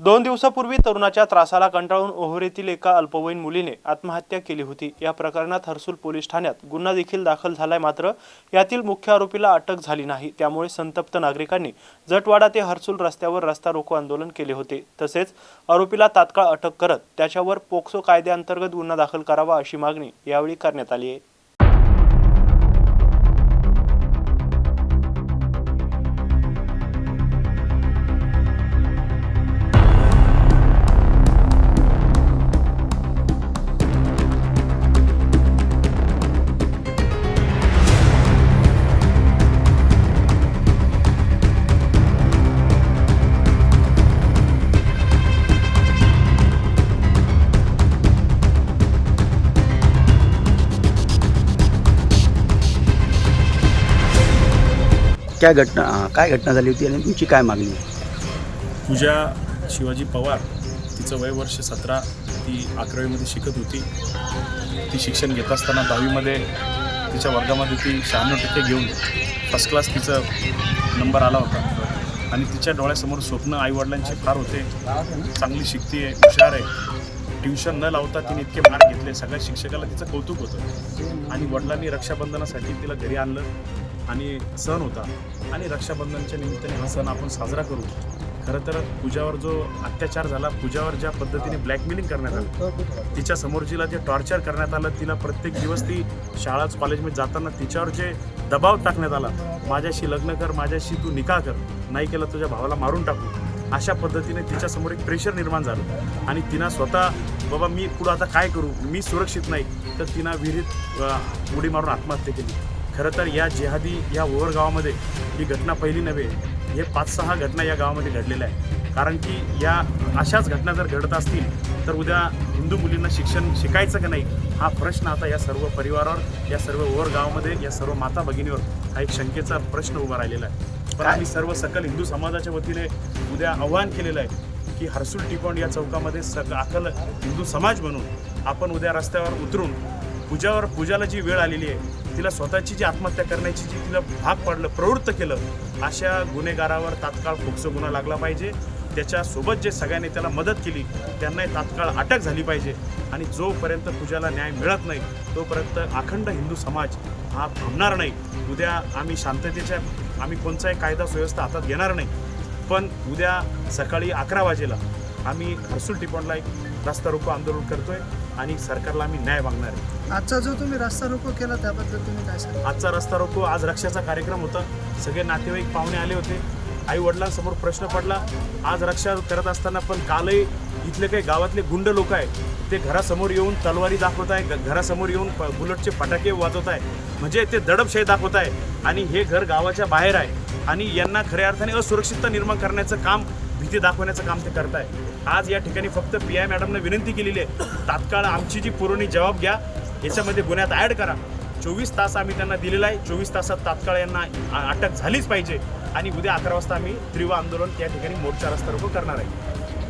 दोन दिवसापूर्वी तरुणाच्या त्रासाला कंटाळून ओहोरीतील एका अल्पवयीन मुलीने आत्महत्या केली होती. या प्रकरणात हर्सुल पोलीस ठाण्यात गुन्हा देखील दाखल झालाय मात्र यातील मुख्य आरोपीला अटक झाली नाही. त्यामुळे संतप्त नागरिकांनी जटवाडा ते हर्सुल रस्त्यावर रस्ता रोको आंदोलन केले होते. तसेच आरोपीला तात्काळ अटक करत त्याच्यावर पोक्सो कायद्याअंतर्गत गुन्हा दाखल करावा अशी मागणी यावेळी करण्यात आली आहे. काय घटना काय घटना झाली होती आणि तुमची काय मागणी आहे? पूजा शिवाजी पवार तिचं वय वर्ष सतरा ती अकरावीमध्ये शिकत होती. ती शिक्षण घेत असताना दहावीमध्ये तिच्या वर्गामध्ये ती शहाण्णव टक्के घेऊन फर्स्ट क्लास तिचं नंबर आला होता. आणि तिच्या डोळ्यासमोर स्वप्न आईवडिलांचे फार होते. चांगली शिकती आहे हुशार आहे. ट्युशन न लावता तिने इतके मार्क घेतले. सगळ्या शिक्षकाला तिचं कौतुक होतं. आणि वडिलांनी रक्षाबंधनासाठी तिला घरी आणलं. आणि सण होता. आणि रक्षाबंधनच्या निमित्ताने हा सण आपण साजरा करू. खरं तर पूजावर जो अत्याचार झाला पूजावर ज्या पद्धतीने ब्लॅकमेलिंग करण्यात आलं तिच्या समोरचीला जे टॉर्चर करण्यात आलं तिला प्रत्येक दिवस ती शाळाच कॉलेजमध्ये जाताना तिच्यावर जे दबाव टाकण्यात आला माझ्याशी लग्न कर माझ्याशी तू निकाह कर नाही केलं तुझ्या भावाला मारून टाकू. अशा पद्धतीने तिच्यासमोर एक प्रेशर निर्माण झालं. आणि तिनं स्वतः बाबा मी पुढं आता काय करू? मी सुरक्षित नाही. तर तिनं विहिरीत उडी मारून आत्महत्या केली. खरं तर या जिहादी या ओवर गावामध्ये ही घटना पहिली नव्हे हे पाच सहा घटना या गावामध्ये घडलेल्या आहे कारण की या अशाच घटना जर घडत असतील तर उद्या हिंदू मुलींना शिक्षण शिकायचं का नाही हा प्रश्न आता या सर्व परिवारावर या सर्व ओवर गावामध्ये या सर्व माता भगिनीवर हा एक शंकेचा प्रश्न उभा राहिलेला आहे. पण आम्ही सर्व सकल हिंदू समाजाच्या वतीने उद्या आव्हान केलेलं आहे की हर्सुल टिकोंड या चौकामध्ये सग अकल हिंदू समाज म्हणून आपण उद्या रस्त्यावर उतरून पूजावर पूजाला जी वेळ आलेली आहे तिला स्वतःची जी आत्महत्या करण्याची जी तिला भाग पडलं प्रवृत्त केलं अशा गुन्हेगारावर तात्काळ फोक्सो गुन्हा लागला पाहिजे. त्याच्यासोबत जे सगळ्यांनी त्याला मदत केली त्यांनाही तात्काळ अटक झाली पाहिजे. आणि जोपर्यंत पूजाला न्याय मिळत नाही तोपर्यंत अखंड हिंदू समाज हा थांबणार नाही. उद्या आम्ही शांततेच्या आम्ही कोणताही कायदा सुव्यवस्था हातात घेणार नाही. पण उद्या सकाळी अकरा वाजेला आम्ही हर्सुल टिपॉनला एक रस्ता रोको आंदोलन करतोय आणि सरकारला आम्ही न्याय मागणार आहे. आजचा जो तुम्ही रस्ता रोको केला त्याबद्दल तुम्ही काय सांगा आजचा रस्ता रोको आज रक्षाचा कार्यक्रम होता. सगळे नातेवाईक पाहुणे आले होते. आई वडिलांसमोर प्रश्न पडला. आज रक्षा करत असताना पण कालही इथले काही गावातले गुंड लोक आहे ते घरासमोर येऊन तलवारी दाखवत आहे ग- घरासमोर येऊन प- बुलेटचे फटाके वाजवत आहे. म्हणजे ते दडपशाही दाखवत आहे. आणि हे घर गावाच्या बाहेर आहे. आणि यांना खऱ्या अर्थाने असुरक्षितता निर्माण करण्याचं काम भीती दाखवण्याचं काम ते करत आहे आज या ठिकाणी फक्त पी आय मॅडमनं विनंती केलेली आहे तात्काळ आमची जी पुरवणी जबाब घ्या याच्यामध्ये गुन्ह्यात ॲड करा. चोवीस तास आम्ही त्यांना दिलेला आहे. चोवीस तासात तात्काळ यांना अटक झालीच पाहिजे. आणि उद्या अकरा वाजता आम्ही तीव्र आंदोलन त्या ठिकाणी मोर्चा रस्ता रोको करणार आहे.